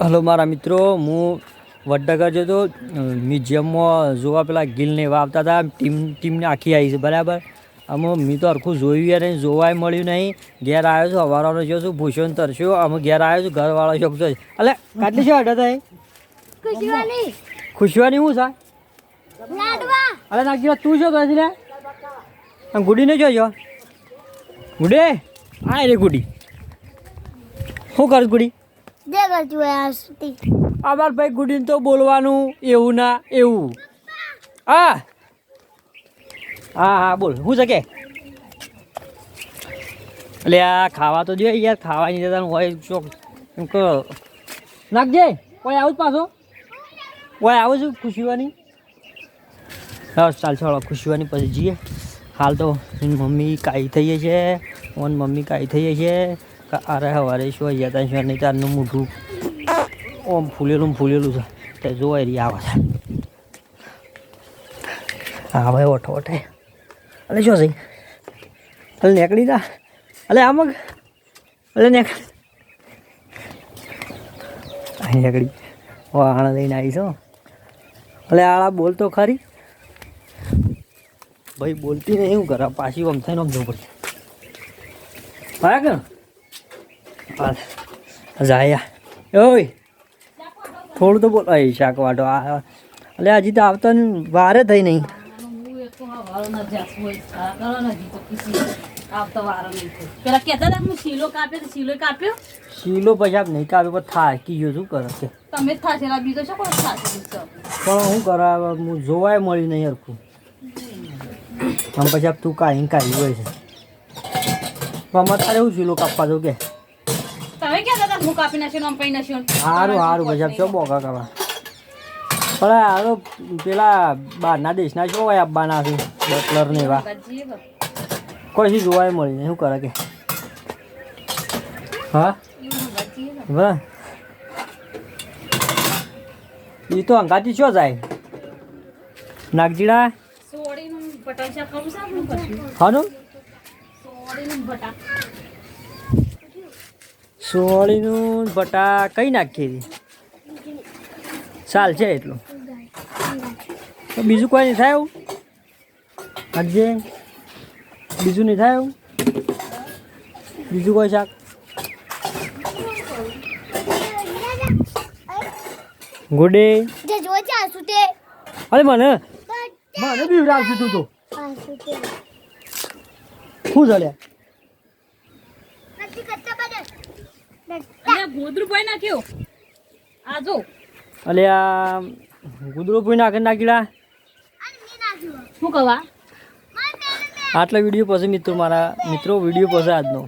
Hello મારા મિત્રો હું વડનગર જતો મ્યુઝિયમમાં જોવા પેલા ગિલને એવા આવતા હતા ટીમ ટીમને આખી આવી છે બરાબર? અમે મેં તો હરખું જોયું યાર નહીં જોવાય મળ્યું નહીં. ઘેર આવ્યો છું અવારવાનો જો છું ભૂષણ તરસ્યો અમે ઘેર આવ્યો છું ઘરવાળો શોખ છે. અલે કાટલી શું અડે થાય ખુશીવાની. છે લાડવા. અરે નાખી તું શું કરે છે ગુડીને જોજો ગુડે? આ રે ગુડી. શું કર ગુડી? જે કરતું હોય આ સુધી અમાર ભાઈ ગુડીન તો બોલવાનું એવું ના, એવું. હા. હા હા, બોલ. શું છે કે? એટલે આ ખાવા તો જોઈએ યાર ખાવાની જતા હોય ચોક. એમ કહો. નાખજે કોઈ આવું જ પાછો. કોઈ આવું છું, ખુશીવાની. હા, ચાલ, ચાલો, ખુશીવાની પછી જઈએ. હાલ તો મમ્મી કાઈ થઈ છે ઓન મમ્મી કાઈ થઈ છે અરે હવારે શું અહીંયા ત્યાં શું નહીં તારનું મોઢું ઓમ ફૂલેલું ફૂલેલું છે. તે જોવાય રહી આવે છે. હા, ભાઈ, ઓઠો, ઓઠે. અલે, શું છે? અલે, નીકળી જા. અલે આમ અલે નીકળી. નીકળી આણા લઈને આવી છો? અલે, આળા બોલતો ખરી. ભાઈ, બોલતી નહીં હું કરા. પાછી આમ થઈને આમ જવું પડશે. હા, કે? જાયા. ઓય થોડું તો બોલ. એ શાક વાટો. એટલે હજી તો આવતા વારે થઈ નહીં. શીલો કાપ્યો તો શીલો કાપ્યો? શીલો પછી આપ નહીં કાપ્યો પણ થાકી ગયો શું કરે છે. તમે જ પણ હું કરા હું જોવાય મળી નહીં હરખું. આમ પછી તું કાંઈ કાઢી હોય છે. પણ અમારે તારે શું શીલો કાપવા હતા કે? હું કાપી નાખ્યો આમ પૈ નાખ્યો સારું પણ પેલા બહારના દેશના શું હોય આપવાના છે? બટલર ને એવા કોઈ જોવાય મળી નહીં શું કરે કે? હા? એ બરાબર એ તો અંગાથી શું જાય? નાગજીડા? હાનું? સોળીનું બટા કઈ નાખીએ ચાલ છે એટલું. તો બીજું કોઈ નહીં થાય એવું? નાખજે બીજું નહીં થાય એવું? બીજું કોઈ શાક? ગુડે. અરે મને? મને બીવડાવશું તું તો. શું ચાલ્યા અને ગોદરું પાઈ નાખ્યો. આ જો. ગુદરો નાખી શું કવા આટલા વીડિયો પછી મિત્રો મારા મિત્રો વીડિયો પછી આજનો.